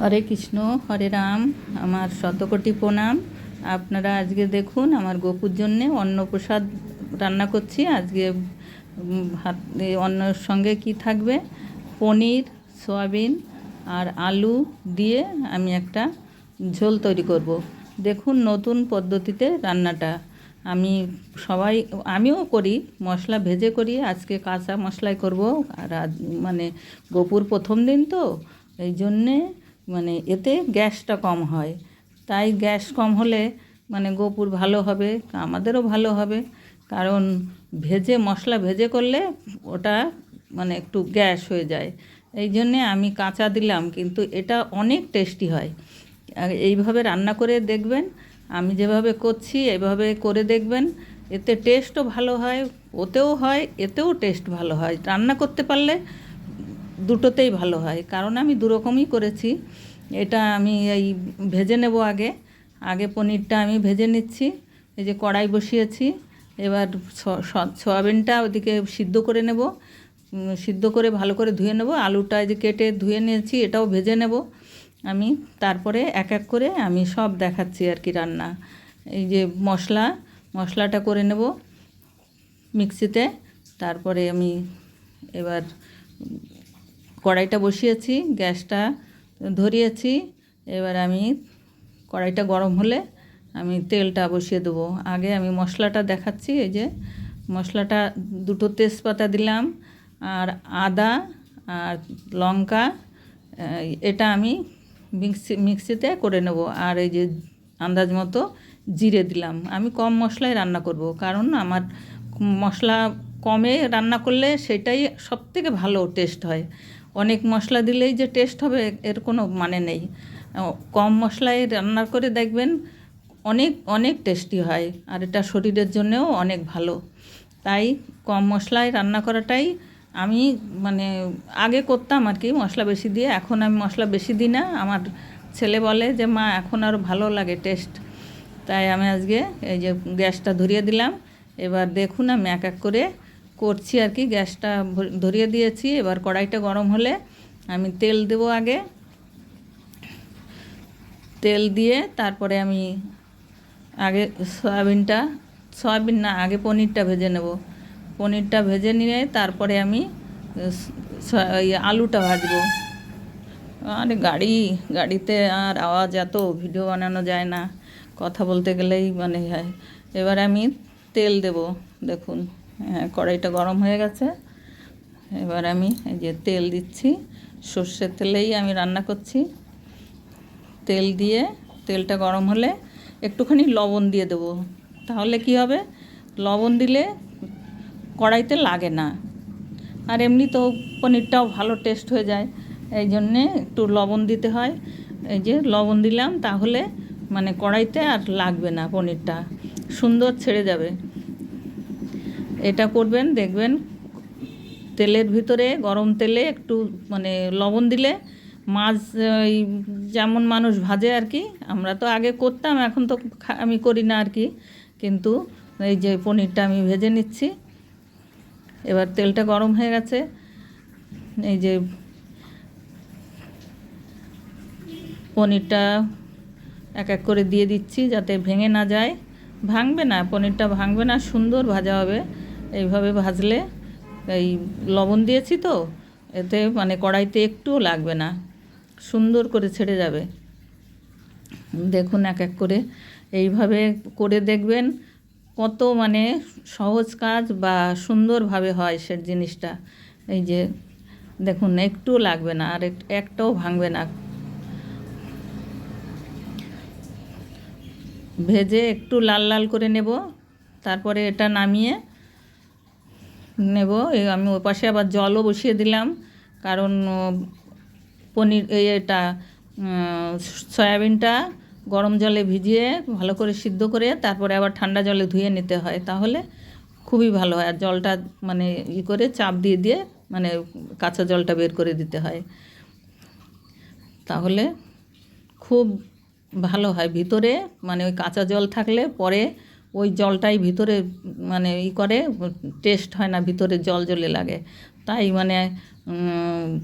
হরে কৃষ্ণ, হরে রাম, আমার শতকোটি প্রণাম। আপনারা আজকে দেখুন, আমার গোপুর জন্যে অন্নপ্রসাদ রান্না করছি। আজকে ভাত অন্নর সঙ্গে কি থাকবে? পনির, সয়াবিন আর আলু দিয়ে আমি একটা ঝোল তৈরি করব। দেখুন নতুন পদ্ধতিতে রান্নাটা। আমি সবাই, আমিও করি, মশলা ভেজে করি। আজকে কাঁচা মশলাই করব। আর মানে গোপুর প্রথম দিন তো, এই জন্যে মানে এতে গ্যাসটা কম হয়। তাই গ্যাস কম হলে মানে গোপুর ভালো হবে, আমাদেরও ভালো হবে। কারণ ভেজে, মশলা ভেজে করলে ওটা মানে একটু গ্যাস হয়ে যায়। এই জন্যে আমি কাঁচা দিলাম, কিন্তু এটা অনেক টেস্টি হয়। এইভাবে রান্না করে দেখবেন, আমি যেভাবে করছি, এভাবে করে দেখবেন, এতে টেস্টও ভালো হয়, ওতেও হয়, এতেও টেস্ট ভালো হয়। রান্না করতে পারলে দুটোতেই ভালো হয়। কারণ আমি দুরকমই করেছি। এটা আমি এই ভেজে নেব আগে। আগে পনিরটা আমি ভেজে নিচ্ছি। এই যে কড়াই বসিয়েছি। এবার সয়াবিনটা ওদিকে সিদ্ধ করে নেব। সিদ্ধ করে ভালো করে ধুয়ে নেব। আলুটা যে কেটে ধুয়ে নিয়েছি, এটাও ভেজে নেব আমি। তারপরে এক এক করে আমি সব দেখাচ্ছি আর কি রান্না। এই যে মশলা, মশলাটা করে নেব মিক্সিতে। তারপরে আমি এবার কড়াইটা বসিয়েছি, গ্যাসটা ধরিয়েছি। এবার আমি কড়াইটা গরম হলে আমি তেলটা বসিয়ে দেবো। আগে আমি মশলাটা দেখাচ্ছি, এই যে মশলাটা দুটো তেজপাতা দিলাম, আর আদা, আর লঙ্কা এটা আমি মিক্সি, মিক্সিতে করে নেব। আর এই যে আন্দাজ মতো জিরে দিলাম। আমি কম মশলায় রান্না করব, কারণ আমার মশলা কমে রান্না করলে সেটাই সব থেকে ভালো টেস্ট হয়। অনেক মশলা দিলেই যে টেস্ট হবে, এর কোনো মানে নেই। কম মশলায় রান্না করে দেখবেন অনেক অনেক টেস্টি হয়, আর এটা শরীরের জন্যেও অনেক ভালো। তাই কম মশলায় রান্না করাটাই আমি মানে আগে করতাম আর কি, মশলা বেশি দিয়ে। এখন আমি মশলা বেশি দিই না। আমার ছেলে বলে যে, মা, এখন আরও ভালো লাগে টেস্ট তাই আমি আজকে এই যে গ্যাসটা ধরিয়ে দিলাম। এবার দেখুন আমি এক এক করে করছি আর কি, গ্যাসটা ধরিয়ে দিয়েছি। এবার কড়াইটা গরম হলে আমি তেল দেবো আগে। তেল দিয়ে তারপরে আমি আগে সয়াবিনটা, সয়াবিন না, আগে পনিরটা ভেজে নেব। পনিরটা ভেজে নিয়ে তারপরে আমি আলুটা ভাজবো। আরে গাড়ি, গাড়িতে আর আওয়াজ এত, ভিডিও বানানো যায় না। কথা বলতে গেলেই মানে হয়। এবার আমি তেল দেব, দেখুন। কড়াইটা গরম হয়ে গেছে। এবার আমি এই যে তেল দিচ্ছি। সর্ষের তেলেই আমি রান্না করছি। তেল দিয়ে তেলটা গরম হলে একটুখানি লবণ দিয়ে দেবো। তাহলে কি হবে? লবণ দিলে কড়াইতে লাগে না। আর এমনি তো পনিরটাও ভালো টেস্ট হয়ে যায়। এই জন্যে একটু লবণ দিতে হয়। এই যে লবণ দিলাম, তাহলে মানে কড়াইতে আর লাগবে না পনিরটা। সুন্দর ছেড়ে যাবে। এটা করবেন, দেখবেন তেলের ভিতরে গরম তেলে একটু মানে লবণ দিলে মাছ যেমন মানুষ ভাজে আর কি, আমরা তো আগে করতাম, এখন তো আমি করি না আর কি, কিন্তু এই যে পনিরটা আমি ভেজে নিচ্ছি, এবার তেলটা গরম হয়ে গেছে, এই যে পনিরটা এক এক করে দিয়ে দিচ্ছি যাতে ভেঙে না যায়, ভাঙবে না, পনিরটা ভাঙবে না, সুন্দর ভাজা হবে। এইভাবে ভাজলে এই লবণ দিয়েছি তো, এতে মানে কড়াইতে একটুও লাগবে না, সুন্দর করে ছেড়ে যাবে। দেখুন এক এক করে এইভাবে করে দেখবেন কত মানে সহজ কাজ বা সুন্দরভাবে হয় সে জিনিসটা। এই যে দেখুন একটুও লাগবে না আর এক- একটাও ভাঙবে না। ভেজে একটু লাল লাল করে নেব, তারপরে এটা নামিয়ে নেব। আমি ওই পাশে আবার জলও বসিয়ে দিলাম। কারণ পনির এটা সয়াবিনটা গরম জলে ভিজিয়ে ভালো করে সিদ্ধ করে তারপরে আবার ঠান্ডা জলে ধুয়ে নিতে হয়। তাহলে খুবই ভালো হয়। আর জলটা মানে ই করে চাপ দিয়ে দিয়ে মানে কাঁচা জলটা বের করে দিতে হয়। তাহলে খুব ভালো হয়। ভিতরে মানে ওই কাঁচা জল থাকলে পরে ওই জলটাই ভিতরে মানে ই করে টেস্ট হয় না, ভিতরে জল জলে লাগে। তাই মানে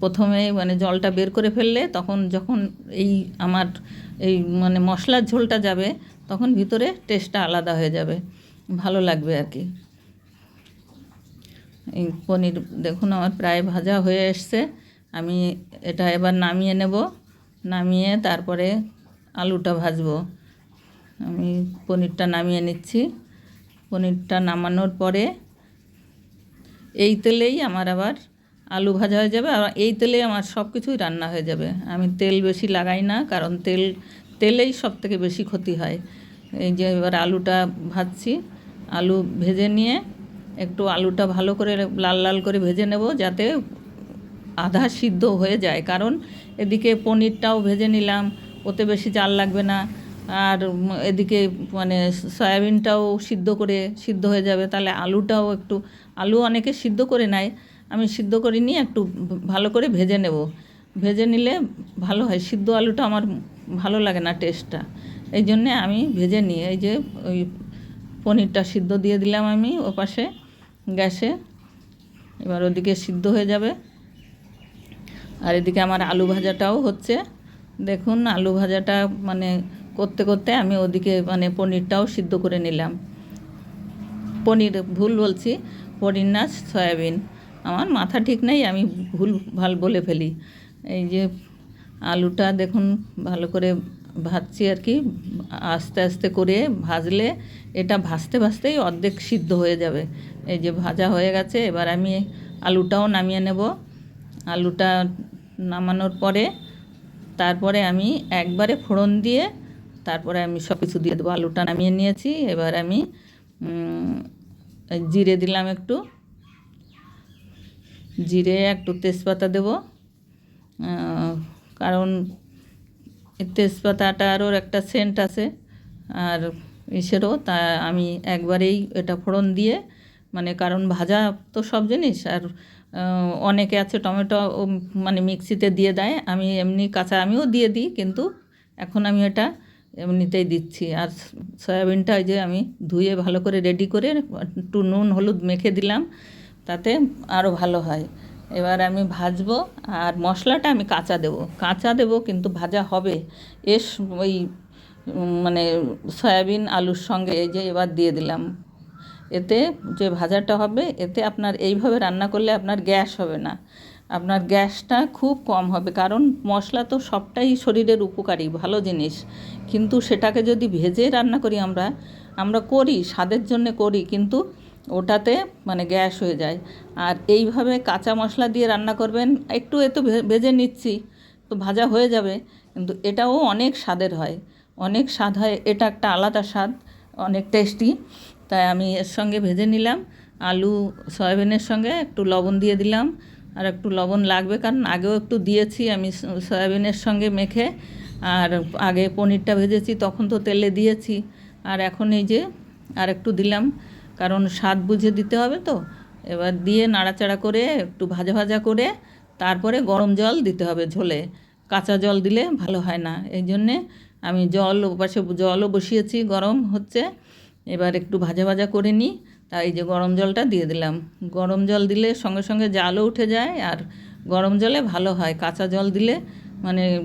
প্রথমে মানে জলটা বের করে ফেললে তখন যখন এই আমার এই মানে মশলার ঝোলটা যাবে, তখন ভিতরে টেস্টটা আলাদা হয়ে যাবে। ভালো লাগবে আর কি। এই পনির দেখুন, আমার প্রায় ভাজা হয়ে এসছে। আমি এটা এবার নামিয়ে নেব। নামিয়ে তারপরে আলুটা ভাজবো। আমি পনিরটা নামিয়ে নিচ্ছি। পনিরটা নামানোর পরে এই তেলেই আমার আবার আলু ভাজা হয়ে যাবে আর এই তেলেই আমার সব কিছুই রান্না হয়ে যাবে। আমি তেল বেশি লাগাই না কারণ তেল, তেলেই সব থেকে বেশি ক্ষতি হয়। এই যে এবার আলুটা ভাজছি, আলু ভেজে নিয়ে একটু আলুটা ভালো করে লাল লাল করে ভেজে নেব যাতে আধা সিদ্ধ হয়ে যায়। কারণ এদিকে পনিরটাও ভেজে নিলাম, ওতে বেশি জাল লাগবে না। আর এদিকে মানে সয়াবিনটাও সিদ্ধ করে সিদ্ধ হয়ে যাবে। তাহলে আলুটাও একটু, আলু অনেকে সিদ্ধ করে নেয়। আমি সিদ্ধ করে নিয়ে একটু ভালো করে ভেজে নেব। ভেজে নিলে ভালো হয়। সিদ্ধ আলুটা আমার ভালো লাগে না টেস্টটা এই জন্যে আমি ভেজে নিই। এই যে ওই পনিরটা সিদ্ধ দিয়ে দিলাম আমি ও পাশে গ্যাসে। এবার ওদিকে সিদ্ধ হয়ে যাবে। আর এদিকে আমার আলু ভাজাটাও হচ্ছে। দেখুন, আলু ভাজাটা মানে করতে করতে আমি ওদিকে মানে পনিরটাও সিদ্ধ করে নিলাম। পনির ভুল বলছি, পনির না সয়াবিন। আমার মাথা ঠিক নেই, আমি ভুল ভালো বলে ফেলি। এই যে আলুটা দেখুন, ভালো করে ভাজছি আর কি, আস্তে আস্তে করে ভাজলে এটা ভাজতে ভাজতেই অর্ধেক সিদ্ধ হয়ে যাবে। এই যে ভাজা হয়ে গেছে, এবার আমি আলুটাও নামিয়ে নেব। আলুটা নামানোর পরে, তারপরে আমি একবারে ফোড়ন দিয়ে তারপরে আমি সব কিছু দিয়ে দেবো। আলুটা নামিয়ে নিয়েছি। এবার আমি জিরে দিলাম একটু। জিরে একটু তেজপাতা দেব। কারণ তেজপাতাটারও একটা সেন্ট আছে। আর ইসেরও তা আমি একবারেই এটা ফোড়ন দিয়ে মানে কারণ ভাজা তো সব জিনিস। আর অনেকে আছে টমেটো মানে মিক্সিতে দিয়ে দেয়। আমি এমনি কাঁচা আমিও দিয়ে দিই, কিন্তু এখন আমি এটা এমনিতেই দিচ্ছি। আর সয়াবিনটা যে আমি ধুয়ে ভালো করে রেডি করে একটু নুন, হলুদ মেখে দিলাম, তাতে আরও ভালো হয়। এবার আমি ভাজবো, আর মশলাটা আমি কাঁচা দেবো। কাঁচা দেবো কিন্তু ভাজা হবে। এস ওই মানে সয়াবিন, আলুর সঙ্গে এই যে এবার দিয়ে দিলাম। এতে যে ভাজাটা হবে, এতে আপনার এইভাবে রান্না করলে আপনার গ্যাস হবে না। আপনার গ্যাসটা খুব কম হবে, কারণ মশলা তো সবটাই শরীরের উপকারী, ভালো জিনিস। কিন্তু সেটাকে যদি ভেজে রান্না করি আমরা আমরা করি, স্বাদের জন্য করি, কিন্তু ওটাতে মানে গ্যাস হয়ে যায়। আর এইভাবে কাঁচা মশলা দিয়ে রান্না করবেন, একটু এতো ভে- ভেজে নিচ্ছি, তো ভাজা হয়ে যাবে, কিন্তু এটাও অনেক স্বাদের হয়। অনেক স্বাদ হয়, এটা একটা আলাদা স্বাদ, অনেক টেস্টি। তাই আমি এর সঙ্গে ভেজে নিলাম, আলু, সয়াবিনের সঙ্গে একটু লবণ দিয়ে দিলাম আর একটু লবণ লাগবে, কারণ আগেও একটু দিয়েছি আমি সয়াবিনের সঙ্গে মেখে। আর আগে পনিরটা ভেজেছি, তখন তো তেলে দিয়েছি। আর এখন এই যে আর একটু দিলাম, কারণ স্বাদ বুঝে দিতে হবে তো। এবার দিয়ে নাড়াচাড়া করে একটু ভাজা ভাজা করে তারপরে গরম জল দিতে হবে ঝোলে। কাঁচা জল দিলে ভালো হয় না। এই জন্যে আমি জল, ওপাশে জলও বসিয়েছি, গরম হচ্ছে। এবার একটু ভাজা ভাজা করে নিই। এই যে গরম জলটা দিয়ে দিলাম। গরম জল দিলে সঙ্গে সঙ্গে জালও উঠে যায় আর গরম জলে ভালো হয়। কাঁচা জল দিলে মানে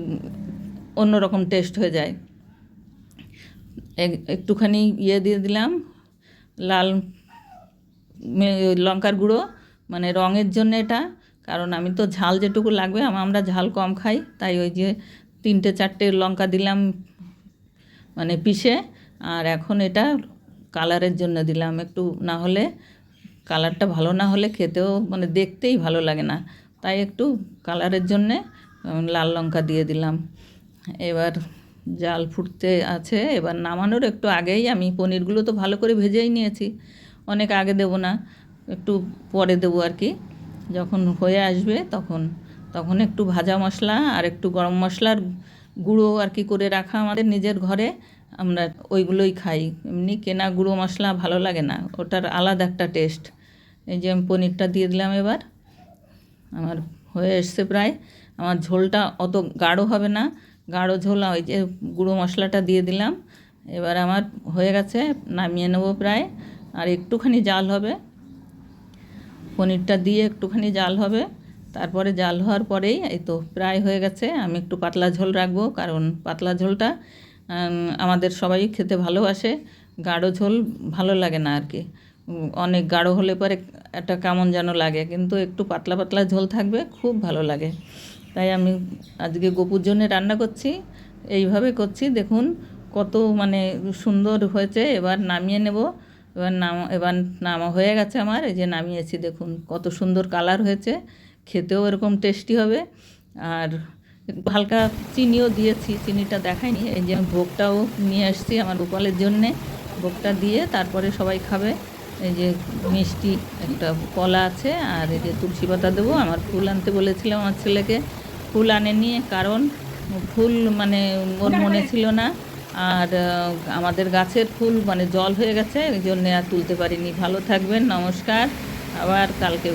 অন্যরকম টেস্ট হয়ে যায়। এক- একটুখানি ইয়ে দিয়ে দিলাম। লাল লঙ্কার গুঁড়ো। মানে রঙের জন্য এটা। কারণ আমি তো ঝাল যেটুকু লাগবে আমরা ঝাল কম খাই। তাই ওই যে তিনটে চারটে লঙ্কা দিলাম মানে পিষে। আর এখন এটা কালারের জন্য দিলাম একটু, না হলে কালারটা ভালো না হলে খেতেও মানে দেখতেই ভালো লাগে না। তাই একটু কালারের জন্যে লাল লঙ্কা দিয়ে দিলাম। এবার জাল ফুটতে আছে, এবার নামানোর একটু আগেই আমি পনিরগুলো তো ভালো করে ভেজেই নিয়েছি। অনেক আগে দেবো না, একটু পরে দেবো আর কি। যখন হয়ে আসবে তখন তখন একটু ভাজা মশলা আর একটু গরম মশলার গুঁড়ো আর কি করে রাখা আমাদের নিজের ঘরে। আমরা ওইগুলোই খাই। এমনি কেনা গুঁড়ো মশলা ভালো লাগে না, ওটার আলাদা একটা টেস্ট এই যে আমি পনিরটা দিয়ে দিলাম এবার, আমার হয়ে এসছে প্রায়। আমার ঝোলটা অত গাঢ় হবে না, গাঢ় ঝোল ওই যে গুঁড়ো মশলাটা দিয়ে দিলাম। এবার আমার হয়ে গেছে, নামিয়ে নেব প্রায়। আর একটুখানি জাল হবে। পনিরটা দিয়ে একটুখানি জাল হবে। তারপরে জাল হওয়ার পরেই এই তো প্রায় হয়ে গেছে, আমি একটু পাতলা ঝোল রাখব, কারণ পাতলা ঝোলটা আমাদের সবাই খেতে ভালোবাসে। গাঢ় ঝোল ভালো লাগে না আর কি অনেক গাঢ় হলে পরে একটা কেমন যেন লাগে, কিন্তু একটু পাতলা পাতলা ঝোল থাকবে, খুব ভালো লাগে। তাই আমি আজকে গোপুর জন্য রান্না করছি, এইভাবে করছি। দেখুন কত মানে সুন্দর হয়েছে, এবার নামিয়ে নেব। এবার নাম, এবার নামা হয়ে গেছে আমার, এই যে নামিয়েছি, দেখুন কত সুন্দর কালার হয়েছে। খেতেও এরকম টেস্টি হবে। আর হালকা চিনিও দিয়েছি চিনিটা দেখাইনি এই যে আমি ভোগটাও নিয়ে আসছি আমার গোপালের জন্যে। ভোগটা দিয়ে তারপরে সবাই খাবে। এই যে মিষ্টি একটা কলা আছে আর এই যে তুলসী পাতা দেবো। আমার ফুল আনতে বলেছিলাম আমার ছেলেকে। ফুল আনেনি কারণ ফুল মানে ওর মনে ছিল না। আর আমাদের গাছের ফুল মানে জল হয়ে গেছে এই জন্যে আর তুলতে পারিনি। ভালো থাকবেন নমস্কার। আবার কালকে